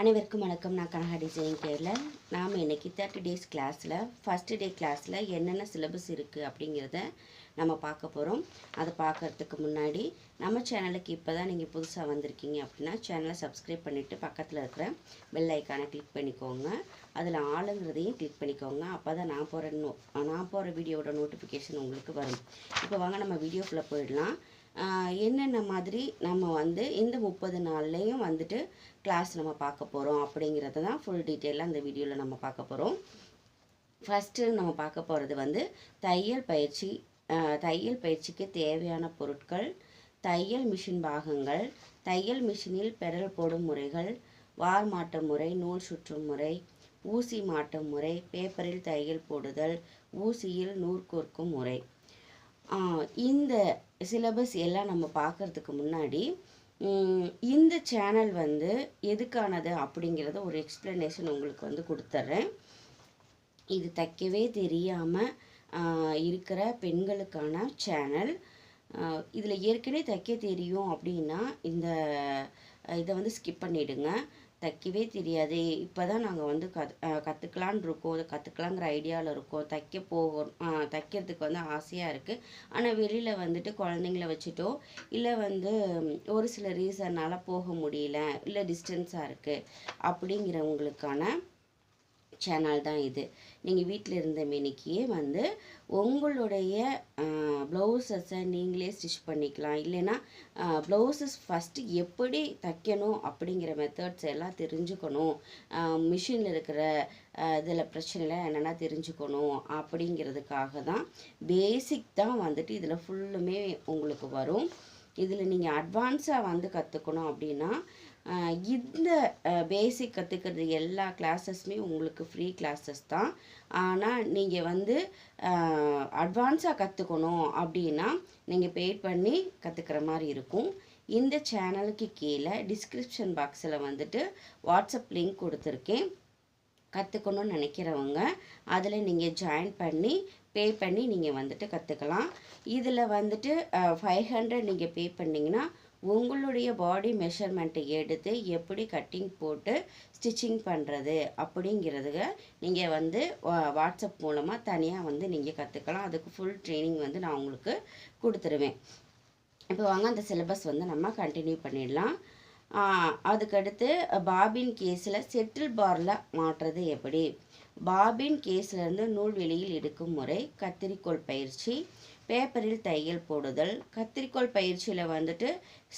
அனைவருக்கும் வணக்கம். நான் கனகா டிசைன் கேரில் நாம் இன்னைக்கு தேர்ட்டி டேஸ் கிளாஸில் ஃபஸ்ட்டு டே கிளாஸில் என்னென்ன சிலபஸ் இருக்குது அப்படிங்கிறத நம்ம பார்க்க போகிறோம் அதை பார்க்கறதுக்கு முன்னாடி நம்ம சேனலுக்கு இப்போ தான் நீங்கள் புதுசாக வந்திருக்கீங்க அப்படின்னா சேனலை சப்ஸ்கிரைப் பண்ணிவிட்டு பக்கத்தில் இருக்கிற பெல் ஐக்கானை கிளிக் பண்ணிக்கோங்க. அதில் ஆளுங்கிறதையும் கிளிக் பண்ணிக்கோங்க. அப்போ தான் நான் போகிற நோ நான் போகிற வீடியோவோட நோட்டிஃபிகேஷன் உங்களுக்கு வரும். இப்போ வாங்க நம்ம வீடியோக்குள்ளே போயிடலாம். என்னென்ன மாதிரி நம்ம வந்து இந்த முப்பது நாள்லேயும் வந்துட்டு கிளாஸ் நம்ம பார்க்க போகிறோம் அப்படிங்கிறத தான் ஃபுல் டீட்டெயிலாக அந்த வீடியோவில் நம்ம பார்க்க போகிறோம் ஃபஸ்ட்டு நம்ம பார்க்க போகிறது வந்து தையல் பயிற்சி தையல் பயிற்சிக்கு தேவையான பொருட்கள் தையல் மிஷின் பாகங்கள் தையல் மிஷினில் பெடல் போடும் முறைகள் வார் மாட்டும் முறை நூல் சுற்றும் முறை ஊசி மாட்டும் முறை பேப்பரில் தையல் போடுதல் ஊசியில் நூற்கோர்க்கும் முறை. இந்த சிலபஸ் எல்லாம் நம்ம பார்க்கறதுக்கு முன்னாடி இந்த சேனல் வந்து எதுக்கானது அப்படிங்கிறத ஒரு எக்ஸ்ப்ளனேஷன் உங்களுக்கு வந்து கொடுத்துட்றேன் இது தைக்கவே தெரியாமல் இருக்கிற பெண்களுக்கான சேனல் இதில் ஏற்கனவே தைக்க தெரியும் அப்படின்னா இந்த இதை வந்து ஸ்கிப் பண்ணிவிடுங்க தைக்கவே தெரியாது. இப்போ தான் நாங்கள் வந்து கத் கற்றுக்கலான் இருக்கோம். இதை கற்றுக்கலாங்கிற ஐடியாவில் இருக்கோம். தைக்க போகணும். தைக்கிறதுக்கு வந்து ஆசையாக இருக்குது ஆனால் வெளியில் வந்துட்டு குழந்தைங்கள வச்சுட்டோ இல்லை வந்து ஒரு சில ரீசன்னால் போக முடியல. இல்லை டிஸ்டன்ஸாக இருக்குது அப்படிங்கிறவங்களுக்கான சேனல் தான் இது. நீங்கள் வீட்டில் இருந்த மினிக்கே வந்து உங்களுடைய ப்ளவுஸஸை நீங்களே ஸ்டிச் பண்ணிக்கலாம். இல்லைன்னா ப்ளவுஸஸ் ஃபஸ்ட்டு எப்படி தைக்கணும் அப்படிங்கிற மெத்தட்ஸ் எல்லாம் தெரிஞ்சுக்கணும். மிஷினில் இருக்கிற இதில் பிரச்சனைலாம் என்னென்னா தெரிஞ்சுக்கணும் அப்படிங்கிறதுக்காக தான் பேசிக் தான் வந்துட்டு இதில் ஃபுல்லுமே உங்களுக்கு வரும். இதில் நீங்கள் அட்வான்ஸாக வந்து கற்றுக்கணும் அப்படின்னா இந்த பேசிக் கற்றுக்கிறது எல்லா கிளாஸஸுமே உங்களுக்கு ஃப்ரீ கிளாஸஸ் தான். ஆனால் நீங்கள் வந்து அட்வான்ஸாக கற்றுக்கணும் அப்படின்னா நீங்கள் பெய்ட் பண்ணி கற்றுக்கிற மாதிரி இருக்கும். இந்த சேனலுக்கு கீழே டிஸ்கிரிப்ஷன் பாக்ஸில் வந்துட்டு வாட்ஸ்அப் லிங்க் கொடுத்துருக்கேன். கற்றுக்கணும்னு நினைக்கிறவங்க அதில் நீங்கள் ஜாயின் பண்ணி பே பண்ணி நீங்கள் வந்துட்டு கற்றுக்கலாம் இதில் வந்துட்டு ஃபைவ் ஹண்ட்ரட் நீங்கள் பே பண்ணிங்கன்னா உங்களுடைய பாடி மெஷர்மெண்ட்டை எடுத்து எப்படி கட்டிங் போட்டு ஸ்டிச்சிங் பண்ணுறது அப்படிங்கிறதுக நீங்கள் வந்து வா- வாட்ஸ்அப் மூலமாக தனியாக வந்து நீங்கள் கற்றுக்கலாம் அதுக்கு ஃபுல் ட்ரைனிங் வந்து நான் உங்களுக்கு கொடுத்துருவேன். இப்போ வாங்க அந்த சிலபஸ் வந்து நம்ம கண்டினியூ பண்ணிடலாம். அதுக்கடுத்து பாபின் கேஸில் செட்டில் பாரில் மாற்றுறது எப்படி? பாபின் கேஸ்லேருந்து நூல் வெளியில் எடுக்கும் முறை கத்திரிக்கோல் பயிற்சி பேப்பரில் தையல் போடுதல். கத்திரிக்கோள் பயிற்சியில் வந்துட்டு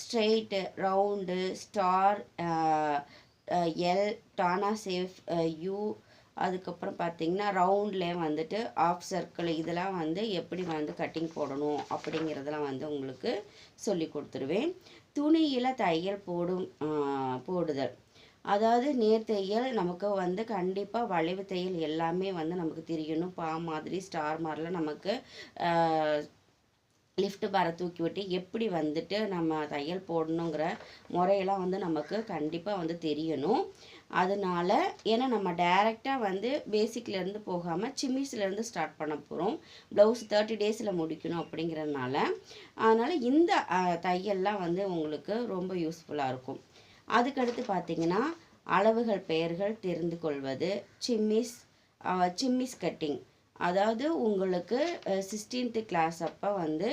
ஸ்ட்ரெயிட்டு ரவுண்டு ஸ்டார் எல் டானா சேஃப் யூ அதுக்கப்புறம் பார்த்தீங்கன்னா ரவுண்ட்லேயே வந்துட்டு ஆஃப் சர்க்கிள் இதெல்லாம் வந்து எப்படி வந்து கட்டிங் போடணும் அப்படிங்கிறதெல்லாம் வந்து உங்களுக்கு சொல்லி கொடுத்துருவேன். துணியில் தையல் போடும் போடுதல். அதாவது நேர் தையல் நமக்கு வந்து கண்டிப்பாக வளைவு தையல் எல்லாமே வந்து நமக்கு தெரியணும். பா மாதிரி ஸ்டார் மாதிரிலாம் நமக்கு லிஃப்ட் பாரை தூக்கி விட்டு எப்படி வந்துட்டு நம்ம தையல் போடணுங்கிற முறையெல்லாம் வந்து நமக்கு கண்டிப்பாக வந்து தெரியணும். அதனால ஏன்னா நம்ம டைரெக்டாக வந்து பேசிக்லேருந்து போகாமல் சிம்மிஸ்லேருந்து ஸ்டார்ட் பண்ண போகிறோம் ப்ளவுஸ் தேர்ட்டி டேஸில் முடிக்கணும் அப்படிங்கிறதுனால. அதனால் இந்த தையல்லாம் வந்து உங்களுக்கு ரொம்ப யூஸ்ஃபுல்லாக இருக்கும். அதுக்கடுத்து பார்த்தீங்கன்னா அளவுகள் பெயர்கள் தெரிந்து கொள்வது சிம்மிஸ் சிம்மிஸ் கட்டிங் அதாவது உங்களுக்கு சிக்ஸ்டீன்த்து கிளாஸ் அப்போ வந்து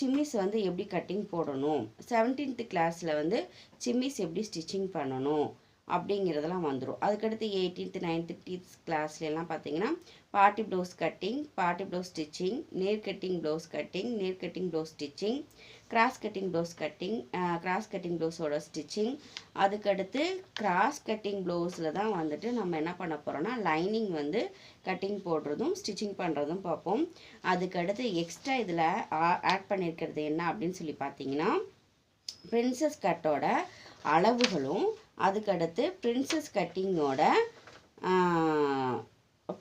சிம்மிஸ் வந்து எப்படி கட்டிங் போடணும்? செவன்டீன்த்து கிளாஸில் வந்து சிம்மிஸ் எப்படி ஸ்டிச்சிங் பண்ணணும்? அப்படிங்கிறதெல்லாம் வந்துடும் அதுக்கடுத்து எயிட்டீன்த்து நைன்த்து டீத் கிளாஸ்லாம் பார்த்தீங்கன்னா பாட்டி ப்ளவுஸ் கட்டிங் பாட்டி ப்ளவுஸ் ஸ்டிச்சிங் நேர் கட்டிங் ப்ளவுஸ் கட்டிங் நேர் cutting blouse stitching cross cutting blouse cutting cross cutting ப்ளவுஸோட ஸ்டிச்சிங் அதுக்கடுத்து கிராஸ் கட்டிங் ப்ளவுஸில் தான் வந்துட்டு நம்ம என்ன பண்ண போகிறோம்னா லைனிங் வந்து கட்டிங் போடுறதும் ஸ்டிச்சிங் பண்ணுறதும் பார்ப்போம். அதுக்கடுத்து எக்ஸ்ட்ரா இதில் ஆட் பண்ணியிருக்கிறது என்ன அப்படின்னு சொல்லி பார்த்தீங்கன்னா பிரின்சஸ் கட்டோட அளவுகளும் அதுக்கடுத்து பிரின்சஸ் கட்டிங்கோட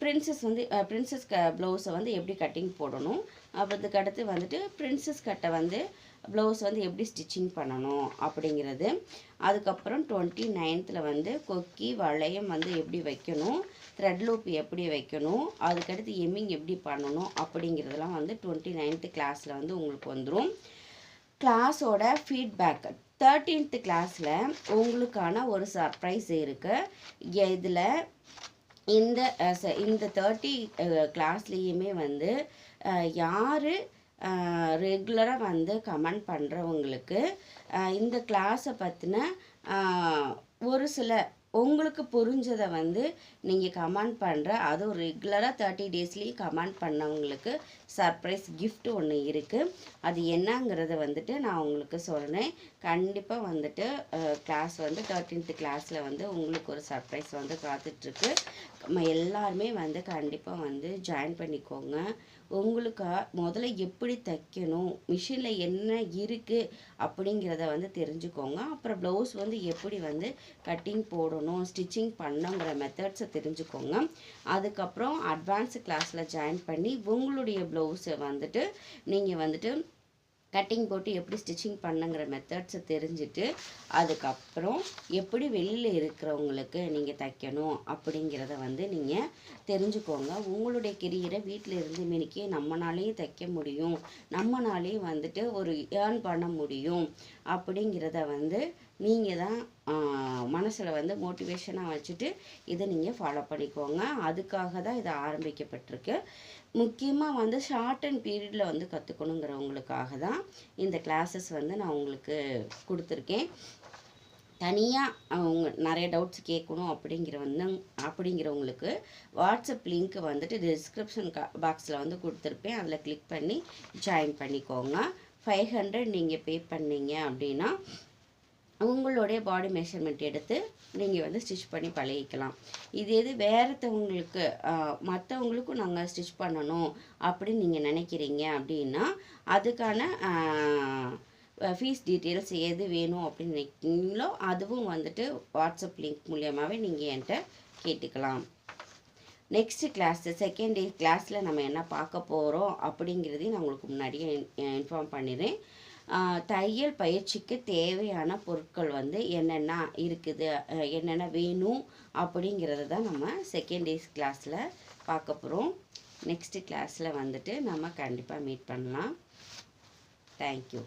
பிரின்சஸ் வந்து பிரின்சஸ் க ப்ளவுஸை வந்து எப்படி கட்டிங் போடணும் அப்போ அதுக்கு அடுத்து வந்துட்டு பிரின்சஸ் கட்டை வந்து ப்ளவுஸ் வந்து எப்படி ஸ்டிச்சிங் பண்ணணும் அப்படிங்கிறது. அதுக்கப்புறம் டுவெண்ட்டி நைன்த்தில் வந்து கொக்கி வளையம் வந்து எப்படி வைக்கணும் த்ரெட் லூப் எப்படி வைக்கணும் அதுக்கடுத்து எம்மிங் எப்படி பண்ணணும் அப்படிங்கிறதெல்லாம் வந்து டுவெண்ட்டி நைன்த்து கிளாஸில் வந்து உங்களுக்கு வந்துடும் கிளாஸோட ஃபீட்பேக் தேர்ட்டீன்த்து கிளாஸில் உங்களுக்கான ஒரு சர்ப்ரைஸ் இருக்குது இதில் இந்த ச- இந்த தேர்ட்டி கிளாஸ்லேயுமே வந்து யார் ரெகுலராக வந்து கமெண்ட் பண்ணுறவங்களுக்கு இந்த கிளாஸை பற்றின ஒரு சில உங்களுக்கு புரிஞ்சதை வந்து நீங்கள் கமெண்ட் பண்ணுற அதுவும் ரெகுலராக தேர்ட்டி டேஸ்லேயும் கமெண்ட் பண்ணவங்களுக்கு சர்ப்ரைஸ் கிஃப்ட் ஒன்று இருக்குது அது என்னங்கிறத வந்துட்டு நான் உங்களுக்கு சொல்கிறேன் கண்டிப்பாக வந்துட்டு கிளாஸ் வந்து தேர்ட்டீன்த்து கிளாஸில் வந்து உங்களுக்கு ஒரு சர்ப்ரைஸ் வந்து காத்துட்ருக்கு நம்ம எல்லாருமே வந்து கண்டிப்பாக வந்து ஜாயின் பண்ணிக்கோங்க. உங்களுக்கு முதல்ல எப்படி தைக்கணும்? மிஷினில் என்ன இருக்குது அப்படிங்கிறத வந்து தெரிஞ்சுக்கோங்க. அப்புறம் ப்ளவுஸ் வந்து எப்படி வந்து கட்டிங் போடணும்? ஸ்டிச்சிங் பண்ணுங்கிற மெத்தட்ஸை தெரிஞ்சுக்கோங்க. அதுக்கப்புறம் அட்வான்ஸ் கிளாஸில் ஜாயின் பண்ணி உங்களுடைய ப்ளவுஸை வந்துட்டு நீங்கள் வந்துட்டு கட்டிங் போட்டு எப்படி ஸ்டிச்சிங் பண்ணுங்கிற மெத்தட்ஸை தெரிஞ்சுட்டு அதுக்கப்புறம் எப்படி வெளியில் இருக்கிறவங்களுக்கு நீங்கள் தைக்கணும் அப்படிங்கிறத வந்து நீங்கள் தெரிஞ்சுக்கோங்க. உங்களுடைய கெரியரை வீட்டில் இருந்து மினிக்கி நம்மனாலேயும் தைக்க முடியும் நம்மனாலேயும் வந்துட்டு ஒரு ஏர்ன் பண்ண முடியும் அப்படிங்கிறத வந்து நீங்கள் தான் மனசில் வந்து மோட்டிவேஷனாக வச்சுட்டு இதை நீங்கள் ஃபாலோ பண்ணிக்கோங்க. அதுக்காக தான் இது ஆரம்பிக்கப்பட்டிருக்கு. முக்கியமாக வந்து ஷார்ட் அண்ட் பீரியடில் வந்து கற்றுக்கணுங்கிறவங்களுக்காக தான் இந்த கிளாஸஸ் வந்து நான் உங்களுக்கு கொடுத்துருக்கேன். தனியாக அவங்க நிறைய டவுட்ஸ் கேட்கணும் அப்படிங்கிற வந்து அப்படிங்கிறவங்களுக்கு வாட்ஸ்அப் லிங்க் வந்துட்டு டிஸ்கிரிப்ஷன் பாக்ஸில் வந்து கொடுத்துருப்பேன். அதில் கிளிக் பண்ணி ஜாயின் பண்ணிக்கோங்க. ஃபைவ் ஹண்ட்ரட் நீங்கள் பே பண்ணீங்க அப்படின்னா உங்களுடைய பாடி மெஷர்மெண்ட் எடுத்து நீங்கள் வந்து ஸ்டிச் பண்ணி பழகிக்கலாம். இது எது வேறத்தவங்களுக்கு மற்றவங்களுக்கும் நாங்கள் ஸ்டிச் பண்ணணும் அப்படின்னு நீங்கள் நினைக்கிறீங்க அப்படின்னா அதுக்கான ஃபீஸ் டீட்டெயில்ஸ் எது வேணும் அப்படின்னு நினைக்கிறீங்களோ அதுவும் வந்துட்டு வாட்ஸ்அப் லிங்க் மூலியமாகவே நீங்கள் என்கிட்ட கேட்டுக்கலாம். நெக்ஸ்ட் கிளாஸ் செகண்ட் டே கிளாஸில் நம்ம என்ன பார்க்க போகிறோம் அப்படிங்கிறதையும் நான் உங்களுக்கு முன்னாடியே இன்ஃபார்ம் பண்ணிடுறேன். தையல் பயிற்சிக்கு தேவையான பொருட்கள் வந்து என்னென்ன இருக்குது என்னென்ன வேணும் அப்படிங்கிறத தான் நம்ம செகண்ட் டேஸ் கிளாஸில் பார்க்க போகிறோம் நெக்ஸ்ட்டு கிளாஸில் வந்துட்டு நம்ம கண்டிப்பாக மீட் பண்ணலாம். தேங்க்யூ